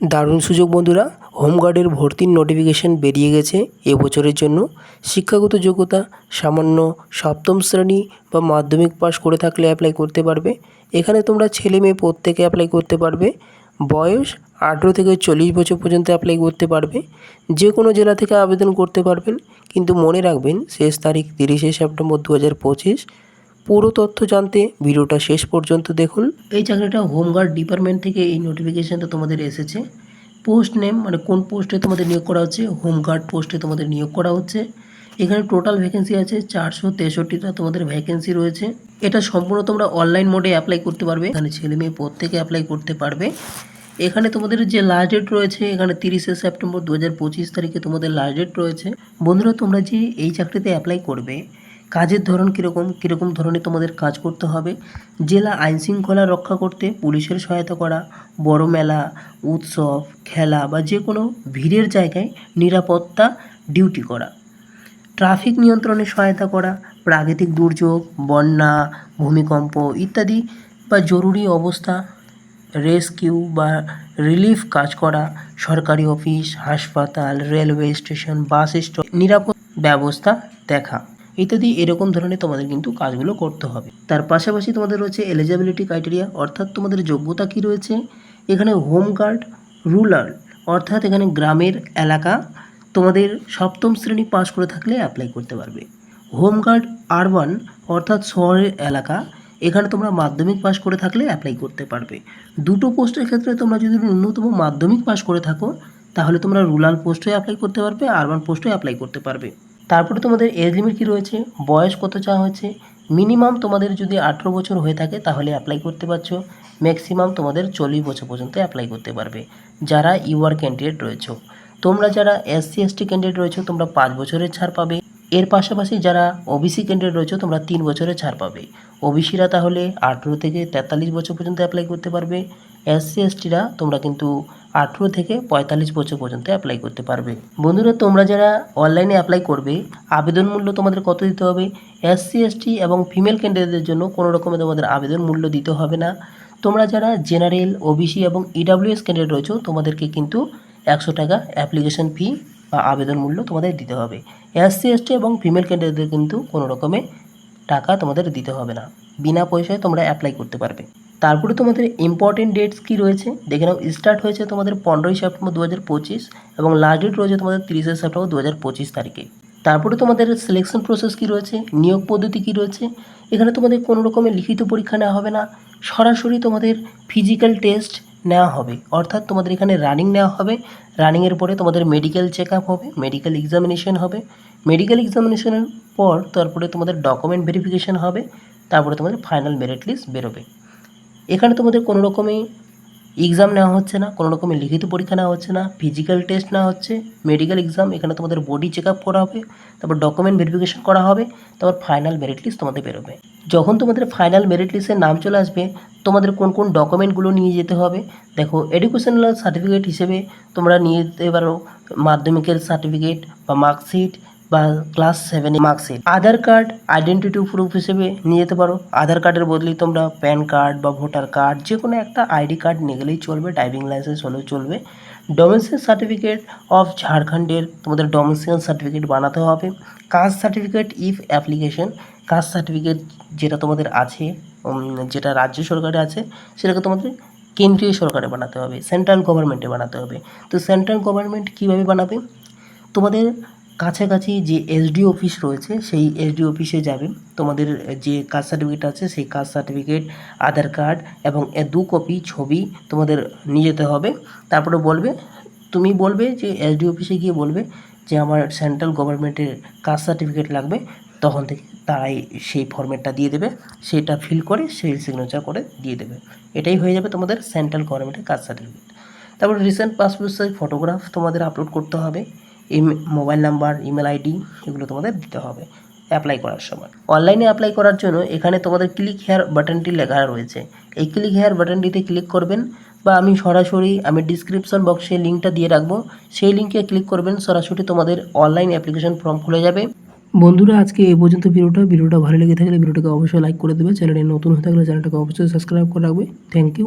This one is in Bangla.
দারুণ সুযোগ বন্ধুরা হোমগার্ডের ভর্তির নোটিফিকেশন বেরিয়ে গেছে এবছরের জন্য। শিক্ষাগত যোগ্যতা সামান্য সপ্তম শ্রেণি বা মাধ্যমিক পাস করে থাকলে অ্যাপ্লাই করতে পারবে। এখানে তোমরা ছেলে মেয়ে প্রত্যেকে অ্যাপ্লাই করতে পারবে। বয়স আঠেরো থেকে চল্লিশ বছর পর্যন্ত অ্যাপ্লাই করতে পারবে। যে কোনো জেলা থেকে আবেদন করতে পারবেন। কিন্তু মনে রাখবেন, শেষ তারিখ তিরিশে সেপ্টেম্বর দু হাজার পঁচিশ। পুরো তথ্য জানতে ভিডিওটা শেষ পর্যন্ত দেখুন। এই চাকরিটা হোমগার্ড ডিপার্টমেন্ট থেকে এই নোটিফিকেশানটা তোমাদের এসেছে। পোস্ট নেম মানে কোন পোস্টে তোমাদের নিয়োগ করা হচ্ছে? হোমগার্ড পোস্টে তোমাদের নিয়োগ করা হচ্ছে। এখানে টোটাল ভ্যাকেন্সি আছে চারশো তেষট্টিটা তোমাদের ভ্যাকেন্সি রয়েছে। এটা সম্পূর্ণ তোমরা অনলাইন মোডে অ্যাপ্লাই করতে পারবে। এখানে ছেলে মেয়ে প্রত্যেকে অ্যাপ্লাই করতে পারবে। এখানে তোমাদের যে লাস্ট ডেট রয়েছে, এখানে তিরিশে সেপ্টেম্বর দু হাজার পঁচিশ তারিখে তোমাদের লাস্ট ডেট রয়েছে। বন্ধুরা, তোমরা যে এই চাকরিতে অ্যাপ্লাই করবে কাজের ধরন কীরকম কীরকম ধরনের তোমাদের কাজ করতে হবে, জেলা আইন শৃঙ্খলা রক্ষা করতে, পুলিশের সহায়তা করা, বড় মেলা, উৎসব, খেলা বা যে কোনো ভিড়ের জায়গায় নিরাপত্তা ডিউটি করা, ট্রাফিক নিয়ন্ত্রণে সহায়তা করা, প্রাকৃতিক দুর্যোগ, বন্যা, ভূমিকম্প ইত্যাদি বা জরুরি অবস্থা, রেস্কিউ বা রিলিফ কাজ করা, সরকারি অফিস, হাসপাতাল, রেলওয়ে স্টেশন, বাস স্টপ, নিরাপদ ব্যবস্থা দেখা। ইত্যাদি এরকম ধরনের তোমাদের কিন্তু কাজগুলো করতে হবে। তার পাশাপাশি তোমাদের রয়েছে এলিজিবিলিটি ক্রাইটেরিয়া অর্থাৎ তোমাদের যোগ্যতা কি রয়েছে? এখানে হোম গার্ড রুরাল অর্থাৎ এখানে গ্রামের এলাকা তোমাদের সপ্তম শ্রেণি পাস করে থাকলে অ্যাপ্লাই করতে পারবে। হোমগার্ড আরবান অর্থাৎ শহরের এলাকা, এখানে তোমরা মাধ্যমিক পাস করে থাকলে অ্যাপ্লাই করতে পারবে। দুটো পোস্টের ক্ষেত্রে তোমরা যদি ন্যূনতম মাধ্যমিক পাস করে থাকো, তাহলে তোমরা রুরাল পোস্টে অ্যাপ্লাই করতে পারবে আরবান পোস্টে অ্যাপ্লাই করতে পারবে। তারপরে তোমাদের এজ লিমিট কী রয়েছে? বয়স কত চাওয়া হয়েছে? মিনিমাম তোমাদের যদি আঠেরো বছর হয়ে থাকে, তাহলে অ্যাপ্লাই করতে পারছ। ম্যাক্সিমাম তোমাদের চল্লিশ বছর পর্যন্ত অ্যাপ্লাই করতে পারবে। যারা ইউআর ক্যান্ডিডেট রয়েছে। তোমরা যারা এসসি এসটি ক্যান্ডিডেট রয়েছে, তোমরা পাঁচ বছরের ছাড় পাবে। এর পাশাপাশি যারা ওবিসি ক্যান্ডিডেট রয়েছে, তোমরা তিন বছরের ছাড় পাবে। ওবিসিরা তাহলে আঠেরো থেকে তেতাল্লিশ বছর পর্যন্ত অ্যাপ্লাই করতে পারবে। এসসি এসটিরা তোমরা কিন্তু আঠেরো থেকে পঁয়তাল্লিশ বছর পর্যন্ত অ্যাপ্লাই করতে পারবে। বন্ধুরা, তোমরা যারা অনলাইনে অ্যাপ্লাই করবে, আবেদন মূল্য তোমাদের কত দিতে হবে? এসসি এসটি এবং ফিমেল ক্যান্ডিডেটদের জন্য কোনো রকমের তোমাদের আবেদন মূল্য দিতে হবে না। তোমরা যারা জেনারেল ওবিসি এবং ইডাব্লিউএস ক্যান্ডিডেট রয়েছে, তোমাদেরকে কিন্তু একশো টাকা অ্যাপ্লিকেশন ফি বা আবেদন মূল্য তোমাদের দিতে হবে। এসসি এসটি এবং ফিমেল ক্যান্ডিডেটদের কিন্তু কোনো রকমে টাকা তোমাদের দিতে হবে না। বিনা পয়সায় তোমরা অ্যাপ্লাই করতে পারবে। তারপরে তোমাদের ইম্পর্টেন্ট ডেটস কী রয়েছে? দেখে নাও স্টার্ট হয়েছে তোমাদের পনেরোই সেপ্টেম্বর দু হাজার পঁচিশ এবং লাস্ট ডেট রয়েছে তোমাদের তিরিশে সেপ্টেম্বর দু হাজার পঁচিশ তারিখে। তারপরে তোমাদের সিলেকশন প্রসেস কী রয়েছে? নিয়োগ পদ্ধতি কী রয়েছে? এখানে তোমাদের কোনো রকমের লিখিত পরীক্ষা নেওয়া হবে না। সরাসরি তোমাদের ফিজিক্যাল টেস্ট নেওয়া হবে। অর্থাৎ তোমাদের এখানে রানিং নেওয়া হবে। রানিংয়ের পরে তোমাদের মেডিকেল চেক আপ হবে মেডিকেল এক্সামিনেশন হবে। মেডিকেল এক্সামিনেশনের পর তারপরে তোমাদের ডকুমেন্ট ভেরিফিকেশান হবে। তারপরে তোমাদের ফাইনাল মেরিট লিস্ট বেরোবে। এখানে তোমাদের কোনো রকমই এক্সাম নেওয়া হচ্ছে না, কোনো রকমের লিখিত পরীক্ষা নেওয়া হচ্ছে না ফিজিক্যাল টেস্ট নেওয়া হচ্ছে মেডিকেল এক্সাম এখানে তোমাদের বডি চেক আপ করা হবে, তারপর ডকুমেন্ট ভেরিফিকেশন করা হবে, তারপর ফাইনাল মেরিট লিস্ট তোমাদের বেরোবে। যখন তোমাদের ফাইনাল মেরিট লিস্টের নাম চলে আসবে, তোমাদের কোন কোন ডকুমেন্টগুলো নিয়ে যেতে হবে, দেখো এডুকেশনাল সার্টিফিকেট হিসেবে তোমরা নিয়ে যেতে পারো, মাধ্যমিকের সার্টিফিকেট বা মার্কশিট বা ক্লাস সেভেনে marksheet Aadhaar card identity proof হিসেবে নিয়ে যেতে পারো। আধার কার্ডের বদলে তোমরা প্যান কার্ড বা ভোটার কার্ড যে কোনো একটা আইডি কার্ড নিয়ে গেলেই চলবে ড্রাইভিং লাইসেন্স হলেও চলবে। ডোমেসিয়াল সার্টিফিকেট অফ ঝাড়খণ্ডের তোমাদের ডোমেসিয়াল সার্টিফিকেট বানাতে হবে। Caste certificate if application caste certificate যেটা তোমাদের আছে যেটা রাজ্য সরকারে আছে, সেটাকে তোমাদের কেন্দ্রীয় সরকারে বানাতে হবে সেন্ট্রাল গভর্নমেন্টে বানাতে হবে। তো সেন্ট্রাল গভর্নমেন্ট কীভাবে বানাবে? তোমাদের কাছাকাছি যে এসডি অফিস রয়েছে, সেই এসডি অফিসে যাবে তোমাদের যে কাস্ট সার্টিফিকেট আছে, সেই কাস্ট সার্টিফিকেট আধার কার্ড এবং দু কপি ছবি তোমাদের নিয়ে যেতে হবে। তারপরে বলবে, তুমি বলবে যে এসডি অফিসে গিয়ে বলবে যে আমার সেন্ট্রাল গভর্নমেন্টের কাস্ট সার্টিফিকেট লাগবে, তখন থেকে তারাই সেই ফর্মেটটা দিয়ে দেবে। সেটা ফিল করে সেই সিগনেচার করে দিয়ে দেবে। এটাই হয়ে যাবে তোমাদের সেন্ট্রাল গভর্নমেন্টের কাস্ট সার্টিফিকেট তারপর রিসেন্ট পাসপোর্ট সাইজ ফটোগ্রাফ তোমাদের আপলোড করতে হবে। মোবাইল নাম্বার, ইমেল আইডি এগুলো তোমাদের দিতে হবে অ্যাপ্লাই করার সময়। অনলাইনে অ্যাপ্লাই করার জন্য এখানে তোমাদের ক্লিক হেয়ার বাটনটি লেখা রয়েছে। এই ক্লিক হেয়ার বাটনটিতে ক্লিক করবেন বা আমি সরাসরি, আমি ডিসক্রিপশন বক্সে লিঙ্কটা দিয়ে রাখব। সেই লিঙ্কে ক্লিক করবেন, সরাসরি তোমাদের অনলাইন অ্যাপ্লিকেশন ফর্ম খুলে যাবে। বন্ধুরা, আজকে এই পর্যন্ত ভিডিওটা। ভিডিওটা ভালো লেগে থাকলে ভিডিওটাকে অবশ্যই লাইক করে দেবে। চ্যানেলে নতুন হয়ে থাকলে চ্যানেলটাকে অবশ্যই সাবস্ক্রাইব করে রাখবে। Thank you